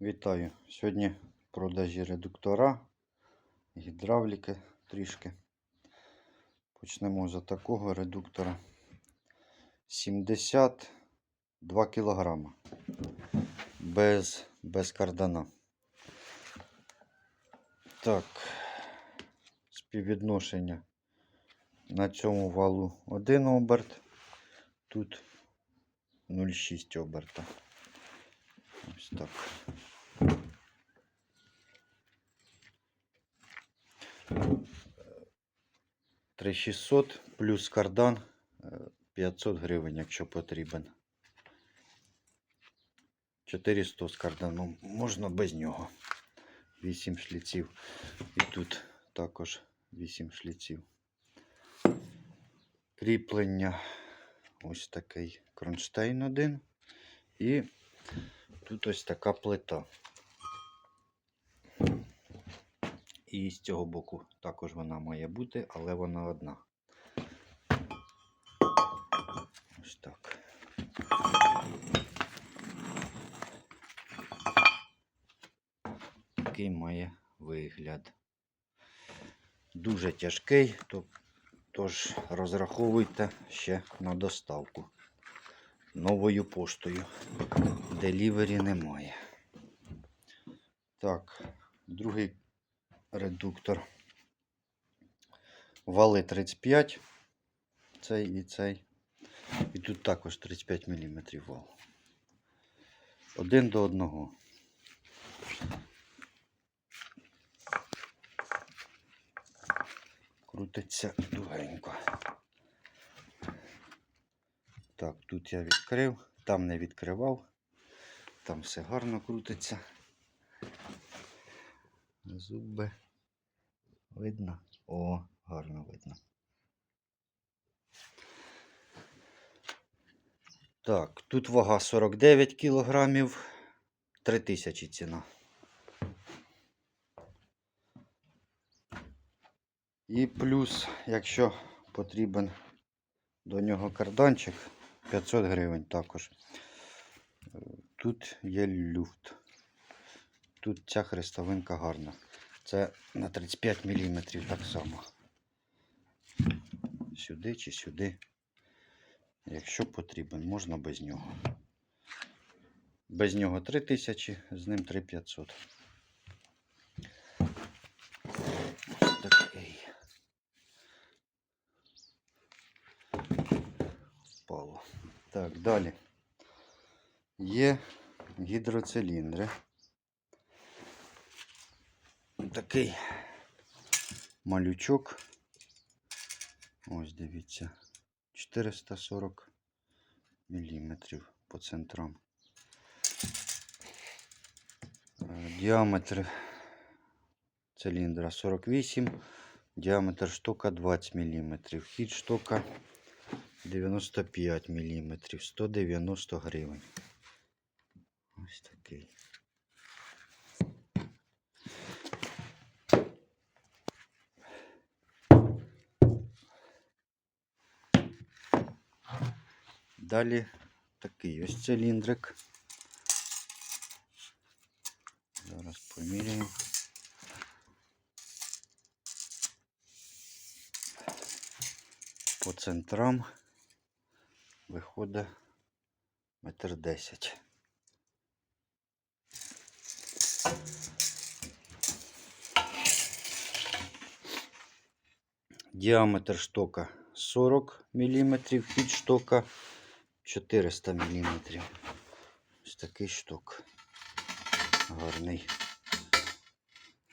Вітаю! Сьогодні в продажі редуктора, гідравліки трішки. Почнемо за такого редуктора. 72 кг. Без, без кардана. Так, співвідношення на цьому валу 1 оберт, тут 0,6 оберта. Ось так. Три 600 плюс кардан е, 500 гривень, якщо потрібен. 400 з карданом. Можна без нього. 8 шліців. І тут також 8 шліців. Кріплення. Ось такий кронштейн один. І тут ось така плита. І з цього боку також вона має бути, але вона одна. Ось так. Такий має вигляд. Дуже тяжкий, тож розраховуйте ще на доставку новою поштою. Делівері немає. Так, другий редуктор. Вали 35. Цей і цей. І тут також 35 мм вал. Один до одного. Крутиться тугенько. Так, тут я відкрив, там не відкривав. Там все гарно крутиться. Зуби видно? О, гарно видно. Так, тут вага 49 кілограмів, 3000 ціна. І плюс, якщо потрібен до нього карданчик, 500 гривень також. Тут є люфт. Тут ця хрестовинка гарна. Це на 35 мм так само. Сюди чи сюди. Якщо потрібен, можна без нього. Без нього 3000, з ним 3500. Ось такий. Так, далі. Є гідроциліндри. Такий малючок. Ось дивіться. 440 міліметрів по центрам. Е, Діаметр циліндра 48, діаметр штока 20 мм. Хід штока 95 мм, 190 гривень. Ось такий. Далі такий ось циліндрик. Зараз поміряємо. По центрам виходить метр десять. Діаметр штока 40 мм, хід штока 400 мм. Ось такий шток. Гарний.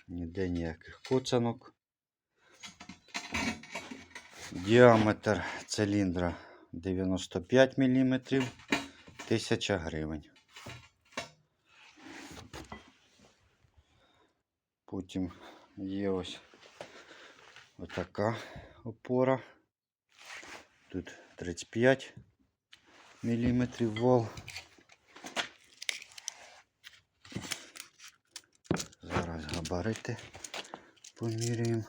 Ніде ніяких коцанок. Діаметр циліндра 95 мм, 1000 гривень. Потім є ось отака опора. Тут 35 мм вал. Зараз габарити поміряємо.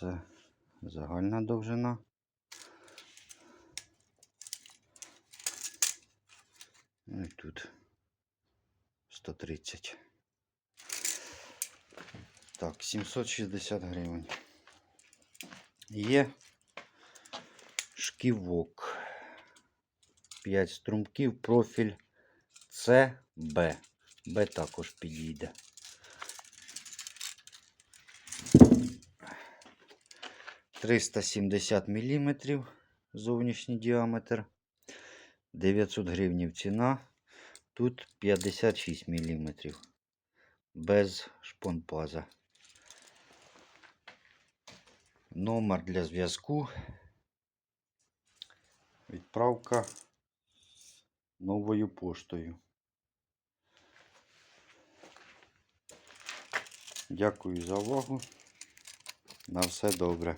Це загальна довжина. Ну і тут 130. Так, 760 гривень. Є шківок. 5 струмків, профіль С, Б. Б також підійде. Триста сімдесят міліметрів зовнішній діаметр. 900 гривнів ціна. Тут 56 міліметрів. Без шпонпаза. Номер для зв'язку. Відправка новою поштою. Дякую за увагу. На все добре.